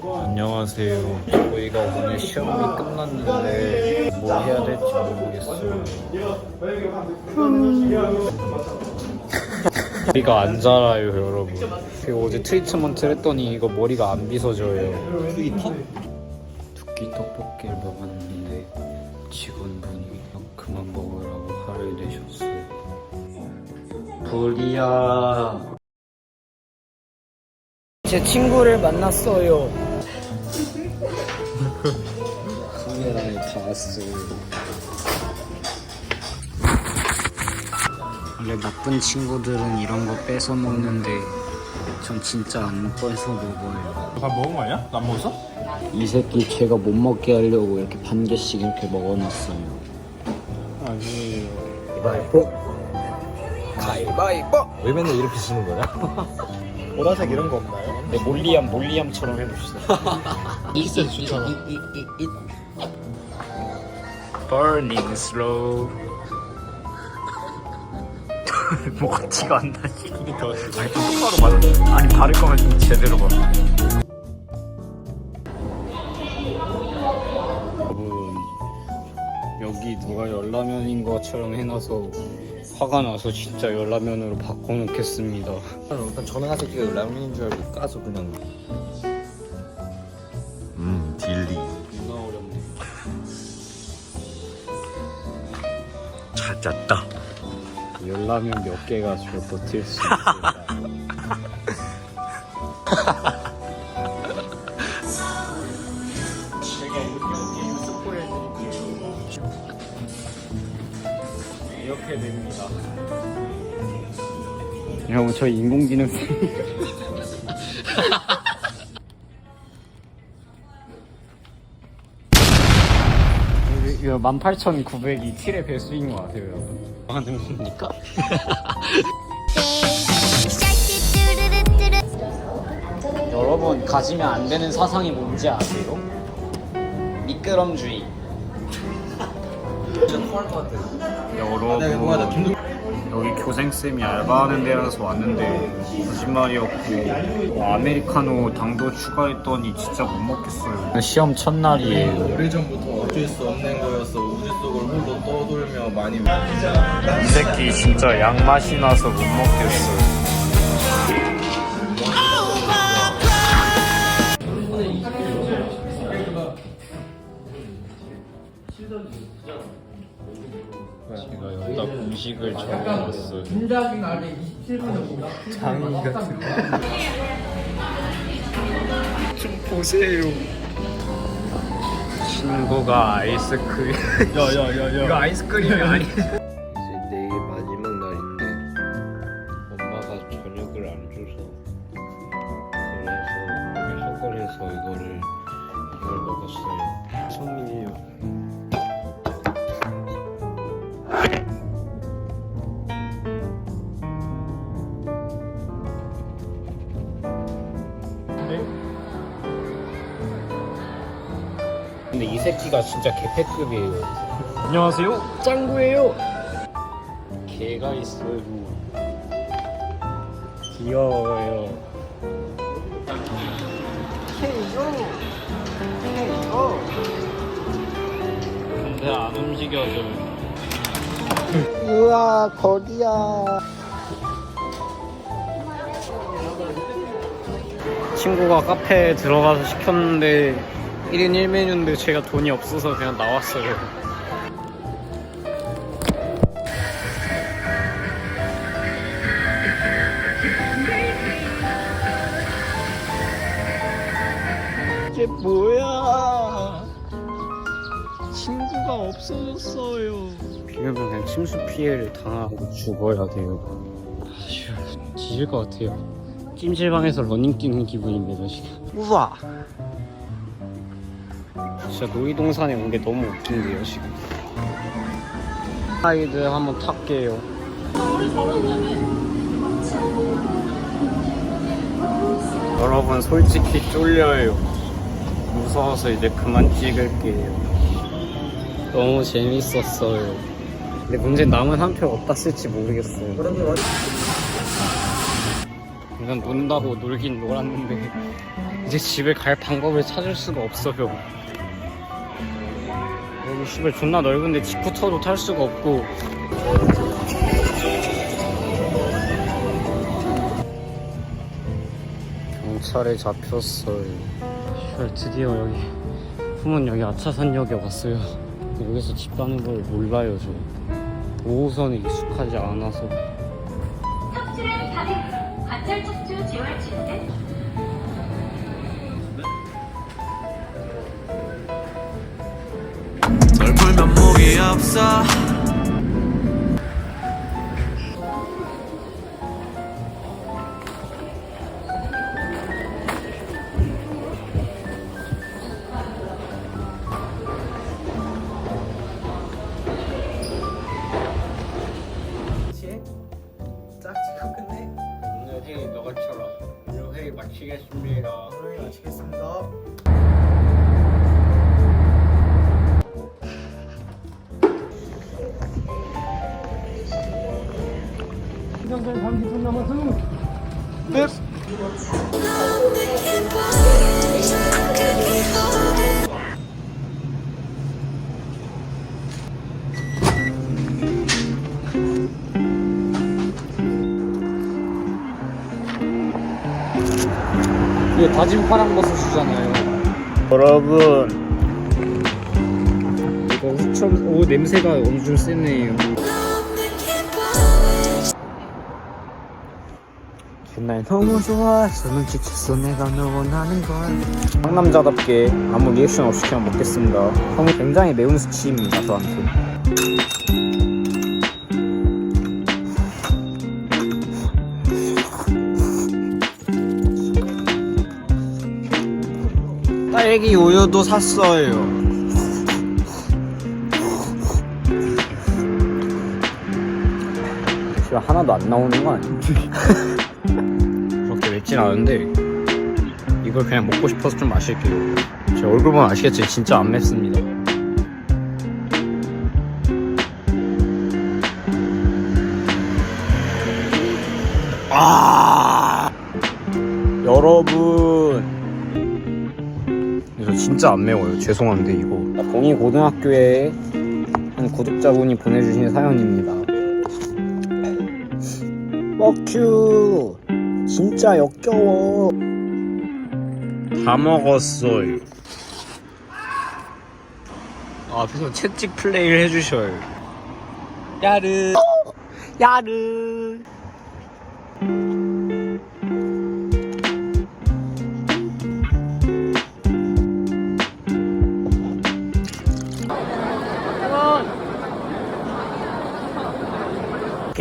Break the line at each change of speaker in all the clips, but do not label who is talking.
안녕하세요. 저희가 오늘 시험이 끝났는데 뭐 해야 될지 모르겠어요. 머리가 안 자라요, 여러분. 그리고 어제 트리트먼트를 했더니 이거 머리가 안 빗어져요. 트위터? 두끼 떡볶이를 먹었는데 직원분이 그만 먹으라고 화를 내셨어요. 불이야. 제 친구를 만났어요. 카메라에 다 왔어요. 원래 나쁜 친구들은 이런 거 뺏어 먹는데 전 진짜 안 뺏어 먹어요.
다 먹은 거 아니야? 안 먹었어?
이 새끼 제가 못 먹게 하려고 이렇게 반 개씩 이렇게 먹어놨어요.
아니에요.
가위바위보. 가위바위보.
왜 맨날 이렇게 지는 거냐?
보라색 이런 거 없나요?
네, 몰리암 몰리암처럼 해봅시다.
키스 좋잖아.
Burning slow. 뭐가 티가 안 나지? 아니 좀 똑바로 맞아. 아니 바를 거면 좀 제대로 봐. 여러분 여기 누가 열라면인 것처럼 해놔서 화가 나서 진짜 열라면으로 바꿔놓겠습니다.
일단 전화 새끼가 라면인 줄 알고 까서 그냥 찾았다
열라면 몇 개가 저 버틸 수 있을까? 이렇게 됩니다. 여러분 저희 인공지능 이거 18,900이 7의 배수인 것 같아요, 여러분. 하는 겁니까? 여러분 가지면 안 되는 사상이 뭔지 아세요? 미끄럼주의. 여러분 여기 교생쌤이 알바하는 데라서 왔는데 거짓말이었고 뭐 아메리카노 당도 추가했더니 진짜 못 먹겠어요 시험 첫날이에요
오래전부터 어쩔 수 없는 거였어 우주 속을 홀로 떠돌며 많이
이 새끼 진짜 양맛이 나서 못 먹겠어요 제가 여기다 음식을 적어놨어요 장이 같은 좀 보세요 친구가 아이스크림
야야야야.
이거 아이스크림이 아니 새끼가 진짜 개패급이에요. 안녕하세요, 짱구예요. 개가 있어요. 귀여워요. 근데 안 움직여져요.
우와 거기야
친구가 카페에 들어가서 시켰는데 1인 1메뉴인데 제가 돈이 없어서 그냥 나왔어요. 이게 뭐야? 친구가 없어졌어요. 비면 그냥 침수 피해를 당하고 죽어야 돼요. 아휴, 뒤질 것 같아요. 찜질방에서 러닝 뛰는 기분입니다 지금.
우와
진짜 놀이동산에 온 게 너무 웃긴데요 지금. 라이드 한번 탈게요. 여러분 솔직히 쫄려요. 무서워서 이제 그만 찍을게요. 너무 재밌었어요. 근데 문제는 남은 한 표 어디다 쓸지 모르겠어요. 그냥 논다고 놀긴 놀았는데 이제 집에 갈 방법을 찾을 수가 없어요. 여기 집에 존나 넓은데 스쿠터도 탈 수가 없고. 경찰에 잡혔어요. 헐, 드디어 여기 후문 여기 아차산역에 왔어요. 여기서 집 가는 걸 몰라요 저. 5호선에 익숙하지 않아서.
탑출은 가능. 관찰 척추 지월 침대.
없어
짝짓고 끝내.
오늘 회의 너가 쳐라. 오늘 회의 마치겠습니다.
오늘 마치겠습니다.
이거 다진 파랑버섯이잖아요.
여러분
이거 후첨 오 냄새가 엄청 세네요.
날 너무 좋아서 눈치챘어. 내가 널 원하는 걸. 상남자답게 아무 리액션 없이 그냥 먹겠습니다. 형 굉장히 매운 수치입니다 저한테. 딸기 우유도 샀어요. 씨발 하나도 안 나오는 거 아니야?
맵진 않은데 이걸 그냥 먹고 싶어서 좀 마실게요. 제 얼굴 보면 아시겠지? 진짜 안 맵습니다.
아 여러분
이거 진짜 안 매워요. 죄송한데 이거.
봉이 고등학교에 한 구독자분이 보내주신 사연입니다 뻑큐 진짜 역겨워
다 먹었어요. 아, 앞에서 채찍 플레이를 해주셔요.
야르
야르.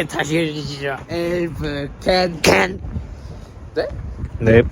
다시 해주시죠. 엘프 캔캔. 네? 네.